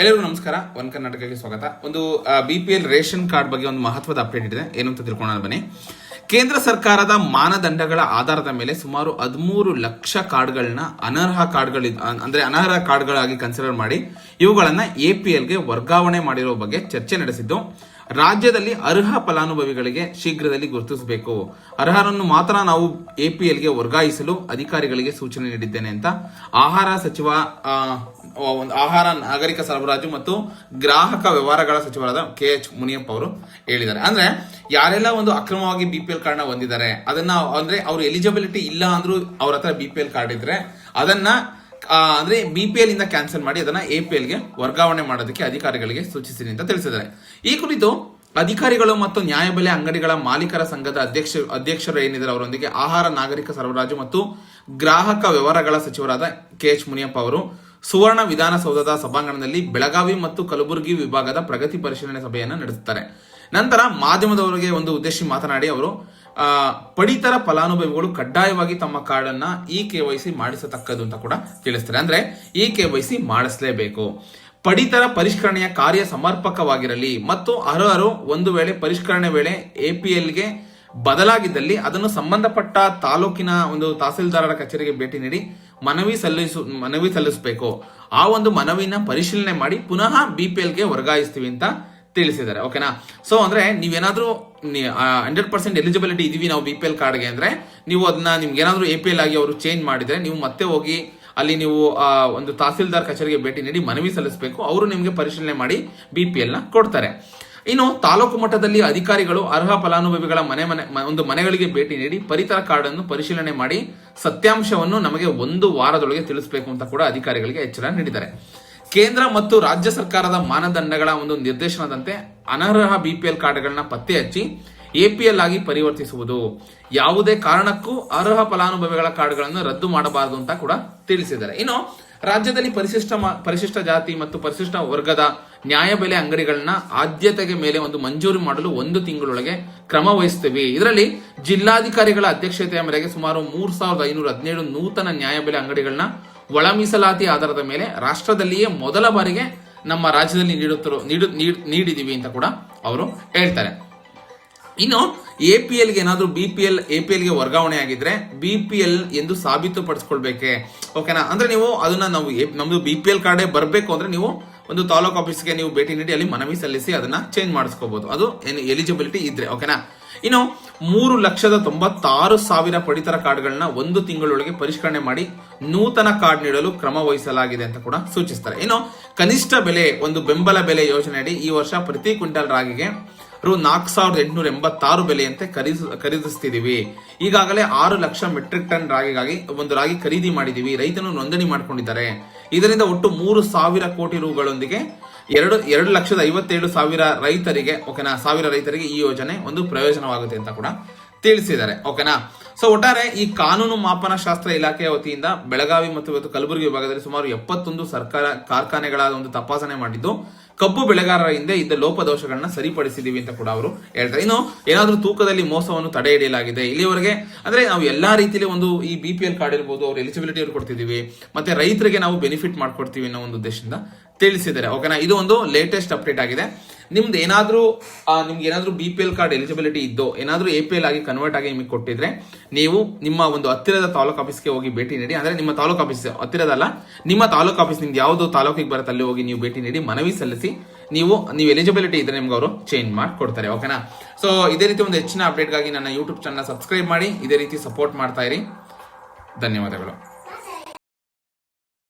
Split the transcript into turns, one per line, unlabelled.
ಎಲ್ಲರಿಗೂ ನಮಸ್ಕಾರ. ಒನ್ ಕರ್ನಾಟಕಕ್ಕೆ ಸ್ವಾಗತ. ಒಂದು ಬಿ ಪಿ ರೇಷನ್ ಕಾರ್ಡ್ ಬಗ್ಗೆ ಒಂದು ಮಹತ್ವದ ಅಪ್ಡೇಟ್ ಇದೆ. ಏನು ಅಂತ ತಿಳ್ಕೊಳ್ಳೋಣ ಬನ್ನಿ. ಕೇಂದ್ರ ಸರ್ಕಾರದ ಮಾನದಂಡಗಳ ಆಧಾರದ ಮೇಲೆ ಸುಮಾರು ಹದಿಮೂರು ಲಕ್ಷ ಕಾರ್ಡ್ಗಳನ್ನ ಅನರ್ಹ ಕಾರ್ಡ್ಗಳು, ಅಂದ್ರೆ ಅನರ್ಹ ಕಾರ್ಡ್ಗಳಾಗಿ ಕನ್ಸಿಡರ್ ಮಾಡಿ ಇವುಗಳನ್ನ ಎಪಿಎಲ್ಗೆ ವರ್ಗಾವಣೆ ಮಾಡಿರೋ ಬಗ್ಗೆ ಚರ್ಚೆ ನಡೆಸಿದ್ದು. ರಾಜ್ಯದಲ್ಲಿ ಅರ್ಹ ಫಲಾನುಭವಿಗಳಿಗೆ ಶೀಘ್ರದಲ್ಲಿ ಗುರುತಿಸಬೇಕು. ಅರ್ಹರನ್ನು ಮಾತ್ರ ನಾವು ಎಪಿಎಲ್ಗೆ ವರ್ಗಾಯಿಸಲು ಅಧಿಕಾರಿಗಳಿಗೆ ಸೂಚನೆ ನೀಡಿದ್ದೇನೆ ಅಂತ. ಆಹಾರ ಸಚಿವ ಆಹಾರ ನಾಗರಿಕ ಸರಬರಾಜು ಮತ್ತು ಗ್ರಾಹಕ ವ್ಯವಹಾರಗಳ ಸಚಿವರಾದ ಕೆ ಎಚ್ ಮುನಿಯಪ್ಪ ಅವರು ಹೇಳಿದ್ದಾರೆ. ಅಂದ್ರೆ ಯಾರೆಲ್ಲ ಒಂದು ಅಕ್ರಮವಾಗಿ ಬಿ ಪಿ ಎಲ್ ಕಾರ್ಡ್ನ ಹೊಂದಿದ್ದಾರೆ, ಅದನ್ನ ಅಂದ್ರೆ ಅವರು ಎಲಿಜಿಬಿಲಿಟಿ ಇಲ್ಲ ಅಂದ್ರೂ ಅವ್ರ ಹತ್ರ ಬಿ ಪಿ ಕಾರ್ಡ್ ಇದ್ರೆ ಅದನ್ನ ಅಂದ್ರೆ ಬಿ ಪಿ ಇಂದ ಕ್ಯಾನ್ಸಲ್ ಮಾಡಿ ಅದನ್ನ ಎ ಪಿ ಎಲ್ಗೆ ವರ್ಗಾವಣೆ ಮಾಡೋದಕ್ಕೆ ಅಧಿಕಾರಿಗಳಿಗೆ ಸೂಚಿಸಿದೆ ಅಂತ ತಿಳಿಸಿದ್ದಾರೆ. ಈ ಕುರಿತು ಅಧಿಕಾರಿಗಳು ಮತ್ತು ನ್ಯಾಯಬೆಲೆ ಅಂಗಡಿಗಳ ಮಾಲೀಕರ ಸಂಘದ ಅಧ್ಯಕ್ಷ, ಅಧ್ಯಕ್ಷರು ಏನಿದ್ದಾರೆ ಅವರೊಂದಿಗೆ ಆಹಾರ, ನಾಗರಿಕ ಸರಬರಾಜು ಮತ್ತು ಗ್ರಾಹಕ ವ್ಯವಹಾರಗಳ ಸಚಿವರಾದ ಕೆ ಎಚ್ ಮುನಿಯಪ್ಪ ಅವರು ಸುವರ್ಣ ವಿಧಾನಸೌಧದ ಸಭಾಂಗಣದಲ್ಲಿ ಬೆಳಗಾವಿ ಮತ್ತು ಕಲಬುರಗಿ ವಿಭಾಗದ ಪ್ರಗತಿ ಪರಿಶೀಲನೆ ಸಭೆಯನ್ನು ನಡೆಸುತ್ತಾರೆ. ನಂತರ ಮಾಧ್ಯಮದವರಿಗೆ ಒಂದು ಉದ್ದೇಶಿ ಮಾತನಾಡಿ ಅವರು ಪಡಿತರ ಫಲಾನುಭವಿಗಳು ಕಡ್ಡಾಯವಾಗಿ ತಮ್ಮ ಕಾರ್ಡನ್ನ ಇ ಕೆ ವೈ ಸಿ ಮಾಡಿಸತಕ್ಕದ್ದು ಅಂತ ಕೂಡ ತಿಳಿಸ್ತಾರೆ. ಅಂದ್ರೆ ಇ ಕೆ ವೈ ಸಿ ಮಾಡಿಸಲೇಬೇಕು. ಪಡಿತರ ಪರಿಷ್ಕರಣೆಯ ಕಾರ್ಯ ಸಮರ್ಪಕವಾಗಿರಲಿ ಮತ್ತು ಅರ್ಹರು ಒಂದು ವೇಳೆ ಪರಿಷ್ಕರಣೆ ವೇಳೆ ಎಪಿಎಲ್ಗೆ ಬದಲಾಗಿದ್ದಲ್ಲಿ ಅದನ್ನು ಸಂಬಂಧಪಟ್ಟ ತಾಲೂಕಿನ ಒಂದು ತಹಸೀಲ್ದಾರರ ಕಚೇರಿಗೆ ಭೇಟಿ ನೀಡಿ ಮನವಿ ಸಲ್ಲಿಸು, ಮನವಿ ಸಲ್ಲಿಸಬೇಕು. ಆ ಒಂದು ಮನವಿನ ಪರಿಶೀಲನೆ ಮಾಡಿ ಪುನಃ ಬಿಪಿಎಲ್ಗೆ ವರ್ಗಾಯಿಸ್ತೀವಿ ಅಂತ ತಿಳಿಸಿದ್ದಾರೆ ಓಕೆನಾ ಸೊ ಅಂದ್ರೆ ನೀವೇನಾದ್ರೂ ಹಂಡ್ರೆಡ್ ಪರ್ಸೆಂಟ್ ಎಲಿಜಿಬಿಲಿಟಿ ಇದೀವಿ ನಾವು ಬಿ ಪಿ ಎಲ್ ಕಾರ್ಡ್ಗೆ ಅಂದ್ರೆ, ನೀವು ಅದನ್ನ ನಿಮ್ಗೆ ಏನಾದ್ರೂ ಎ ಪಿ ಎಲ್ ಆಗಿ ಅವರು ಚೇಂಜ್ ಮಾಡಿದ್ರೆ ನೀವು ಮತ್ತೆ ಹೋಗಿ ಅಲ್ಲಿ ನೀವು ಒಂದು ತಹಸೀಲ್ದಾರ್ ಕಚೇರಿಗೆ ಭೇಟಿ ನೀಡಿ ಮನವಿ ಸಲ್ಲಿಸಬೇಕು, ಅವರು ನಿಮಗೆ ಪರಿಶೀಲನೆ ಮಾಡಿ ಬಿ ಪಿ ಎಲ್ನ ಕೊಡ್ತಾರೆ. ಇನ್ನು ತಾಲೂಕು ಮಟ್ಟದಲ್ಲಿ ಅಧಿಕಾರಿಗಳು ಅರ್ಹ ಫಲಾನುಭವಿಗಳ ಮನೆ ಮನೆ ಒಂದು ಮನೆಗಳಿಗೆ ಭೇಟಿ ನೀಡಿ ಪರಿತರ ಕಾರ್ಡ್ ಅನ್ನು ಪರಿಶೀಲನೆ ಮಾಡಿ ಸತ್ಯಾಂಶವನ್ನು ನಮಗೆ ಒಂದು ವಾರದೊಳಗೆ ತಿಳಿಸಬೇಕು ಅಂತ ಕೂಡ ಅಧಿಕಾರಿಗಳಿಗೆ ಎಚ್ಚರ ನೀಡಿದ್ದಾರೆ. ಕೇಂದ್ರ ಮತ್ತು ರಾಜ್ಯ ಸರ್ಕಾರದ ಮಾನದಂಡಗಳ ಒಂದು ನಿರ್ದೇಶನದಂತೆ ಅನರ್ಹ ಬಿಪಿಎಲ್ ಕಾರ್ಡ್ಗಳನ್ನ ಪತ್ತೆ ಹಚ್ಚಿ ಎಪಿಎಲ್ ಆಗಿ ಪರಿವರ್ತಿಸುವುದು. ಯಾವುದೇ ಕಾರಣಕ್ಕೂ ಅರ್ಹ ಫಲಾನುಭವಿಗಳ ಕಾರ್ಡ್ಗಳನ್ನು ರದ್ದು ಮಾಡಬಾರದು ಅಂತ ಕೂಡ ತಿಳಿಸಿದ್ದಾರೆ. ಇನ್ನು ರಾಜ್ಯದಲ್ಲಿ ಪರಿಶಿಷ್ಟ ಪರಿಶಿಷ್ಟ ಜಾತಿ ಮತ್ತು ಪರಿಶಿಷ್ಟ ವರ್ಗದ ನ್ಯಾಯಬೆಲೆ ಅಂಗಡಿಗಳನ್ನ ಆದ್ಯತೆಗೆ ಮೇಲೆ ಒಂದು ಮಂಜೂರು ಮಾಡಲು ಒಂದು ತಿಂಗಳೊಳಗೆ ಕ್ರಮ ವಹಿಸ್ತೀವಿ. ಇದರಲ್ಲಿ ಜಿಲ್ಲಾಧಿಕಾರಿಗಳ ಅಧ್ಯಕ್ಷತೆಯ ಮೇರೆಗೆ ಸುಮಾರು ಮೂರ್ ಸಾವಿರದ ಐನೂರ ಹದಿನೇಳು ನೂತನ ನ್ಯಾಯಬೆಲೆ ಅಂಗಡಿಗಳನ್ನ ಒಳ ಮೀಸಲಾತಿ ಆಧಾರದ ಮೇಲೆ ರಾಷ್ಟ್ರದಲ್ಲಿಯೇ ಮೊದಲ ಬಾರಿಗೆ ನಮ್ಮ ರಾಜ್ಯದಲ್ಲಿ ನೀಡುತ್ತಿರೋ, ನೀಡು, ನೀಡ್- ನೀಡಿದೀವಿ ಅಂತ ಕೂಡ ಅವರು ಹೇಳ್ತಾರೆ. ಇನ್ನು ಎ ಪಿ ಎಲ್ಗೆ ಏನಾದರೂ B P L A P ಎಲ್ಗೆ ವರ್ಗಾವಣೆ ಆಗಿದ್ರೆ ಬಿ ಪಿ ಎಲ್ ಎಂದು ಸಾಬೀತುಪಡಿಸ್ಕೊಳ್ಬೇಕೆ? ಓಕೆನಾ ಅಂದ್ರೆ ನೀವು ಅದನ್ನ ನಾವು ನಮ್ದು ಬಿ ಪಿ ಎಲ್ ಕಾರ್ಡೇ ಬರಬೇಕು ಅಂದ್ರೆ ನೀವು ಒಂದು ತಾಲೂಕು ಆಫೀಸ್ಗೆ ನೀವು ಭೇಟಿ ನೀಡಿ, ಅಲ್ಲಿ ಮನವಿ ಸಲ್ಲಿಸಿ ಅದನ್ನ ಚೇಂಜ್ ಮಾಡಿಸ್ಕೋಬಹುದು ಅದು ಎಲಿಜಿಬಿಲಿಟಿ ಇದ್ರೆ ಓಕೆನಾ ಇನ್ನು ಮೂರು ಲಕ್ಷದ ತೊಂಬತ್ತಾರು ಸಾವಿರ ಪಡಿತರ ಕಾರ್ಡ್ಗಳನ್ನ ಒಂದು ತಿಂಗಳೊಳಗೆ ಪರಿಷ್ಕರಣೆ ಮಾಡಿ ನೂತನ ಕಾರ್ಡ್ ನೀಡಲು ಕ್ರಮ ವಹಿಸಲಾಗಿದೆ ಅಂತ ಕೂಡ ಸೂಚಿಸ್ತಾರೆ. ಇನ್ನು ಕನಿಷ್ಠ ಬೆಲೆ, ಒಂದು ಬೆಂಬಲ ಬೆಲೆ ಯೋಜನೆಯಡಿ ಈ ವರ್ಷ ಪ್ರತಿ ಕ್ವಿಂಟಲ್ ರಾಗಿಗೆ ರು ನಾಲ್ಕು ಸಾವಿರದ ಎಂಟುನೂರ ಎಂಬತ್ತಾರು ಬೆಲೆಯಂತೆ ಖರೀದಿ ಖರೀದಿಸ್ತಿದ್ದೀವಿ ಈಗಾಗಲೇ ಆರು ಲಕ್ಷ ಮೆಟ್ರಿಕ್ ಟನ್ ರಾಗಿಗಾಗಿ ಒಂದು ರಾಗಿ ಖರೀದಿ ಮಾಡಿದೀವಿ. ರೈತನು ನೋಂದಣಿ ಮಾಡ್ಕೊಂಡಿದ್ದಾರೆ. ಇದರಿಂದ ಒಟ್ಟು ಮೂರು ಸಾವಿರ ಕೋಟಿ ರೂಗಳೊಂದಿಗೆ ಎರಡು ಎರಡು ಲಕ್ಷದ ಐವತ್ತೇಳು ಸಾವಿರ ರೈತರಿಗೆ, ಓಕೆನಾ, ಸಾವಿರ ರೈತರಿಗೆ ಈ ಯೋಜನೆ ಒಂದು ಪ್ರಯೋಜನವಾಗುತ್ತೆ ಅಂತ ಕೂಡ ತಿಳಿಸಿದ್ದಾರೆ, ಓಕೆನಾ. ಸೊ ಒಟ್ಟಾರೆ ಈ ಕಾನೂನು ಮಾಪನ ಶಾಸ್ತ್ರ ಇಲಾಖೆಯ ವತಿಯಿಂದ ಬೆಳಗಾವಿ ಮತ್ತು ಇವತ್ತು ಕಲಬುರಗಿ ವಿಭಾಗದಲ್ಲಿ ಸುಮಾರು ಎಪ್ಪತ್ತೊಂದು ಸರ್ಕಾರ ಕಾರ್ಖಾನೆಗಳ ಒಂದು ತಪಾಸಣೆ ಮಾಡಿದ್ದು ಕಬ್ಬು ಬೆಳೆಗಾರರ ಹಿಂದೆ ಇದ್ದ ಲೋಪದೋಷಗಳನ್ನ ಸರಿಪಡಿಸಿದೀವಿ ಅಂತ ಕೂಡ ಅವರು ಹೇಳ್ತಾರೆ. ಇನ್ನು ಏನಾದರೂ ತೂಕದಲ್ಲಿ ಮೋಸವನ್ನು ತಡೆ ಹಿಡಿಯಲಾಗಿದೆ ಇಲ್ಲಿವರೆಗೆ, ಅಂದ್ರೆ ನಾವು ಎಲ್ಲಾ ರೀತಿಯಲ್ಲಿ ಒಂದು ಈ ಬಿ ಪಿ ಎಲ್ ಕಾರ್ಡ್ ಇರ್ಬೋದು, ಅವ್ರ ಎಲಿಜಿಬಿಲಿಟಿ ಕೊಡ್ತಿದೀವಿ, ಮತ್ತೆ ರೈತರಿಗೆ ನಾವು ಬೆನಿಫಿಟ್ ಮಾಡ್ಕೊಡ್ತೀವಿ ಅನ್ನೋ ಒಂದು ಉದ್ದೇಶದಿಂದ ತಿಳಿಸಿದ್ದಾರೆ. ಓಕೆನಾ? ಇದು ಒಂದು ಲೇಟೆಸ್ಟ್ ಅಪ್ಡೇಟ್ ಆಗಿದೆ. ನಿಮ್ದು ಏನಾದರೂ ನಿಮ್ಗೆ ಏನಾದರೂ B P L card eligibility ಇದ್ದೋ, ಏನಾದರೂ ಎ ಪಿ ಎಲ್ ಆಗಿ ಕನ್ವರ್ಟ್ ಆಗಿ ನಿಮಗೆ ಕೊಟ್ಟಿದ್ರೆ, ನೀವು ನಿಮ್ಮ ಒಂದು ಹತ್ತಿರದ ತಾಲೂಕು ಆಫೀಸ್ಗೆ ಹೋಗಿ ಭೇಟಿ ನೀಡಿ, ಅಂದರೆ ನಿಮ್ಮ ತಾಲೂಕು ಆಫೀಸ್ ಹತ್ತಿರದಲ್ಲ, ನಿಮ್ಮ ತಾಲೂಕು ಆಫೀಸ್ ನಿಮ್ದು ಯಾವುದು ತಾಲೂಕಿಗೆ ಬರುತ್ತೆ ಅಲ್ಲಿ ಹೋಗಿ ನೀವು ಭೇಟಿ ನೀಡಿ ಮನವಿ ಸಲ್ಲಿಸಿ, ನೀವು ನೀವು ಎಲಿಜಿಬಿಲಿಟಿ ಇದ್ರೆ ನಿಮ್ಗೆ ಅವರು ಚೇಂಜ್ ಮಾಡಿ ಕೊಡ್ತಾರೆ ಓಕೆನಾ ಸೊ ಇದೇ ರೀತಿ ಒಂದು ಹೆಚ್ಚಿನ ಅಪ್ಡೇಟ್ಗಾಗಿ ನನ್ನ ಯೂಟ್ಯೂಬ್ ಚಾನಲ್ ಸಬ್ಸ್ಕ್ರೈಬ್ ಮಾಡಿ, ಇದೇ ರೀತಿ ಸಪೋರ್ಟ್ ಮಾಡ್ತಾ ಇರಿ. ಧನ್ಯವಾದಗಳು.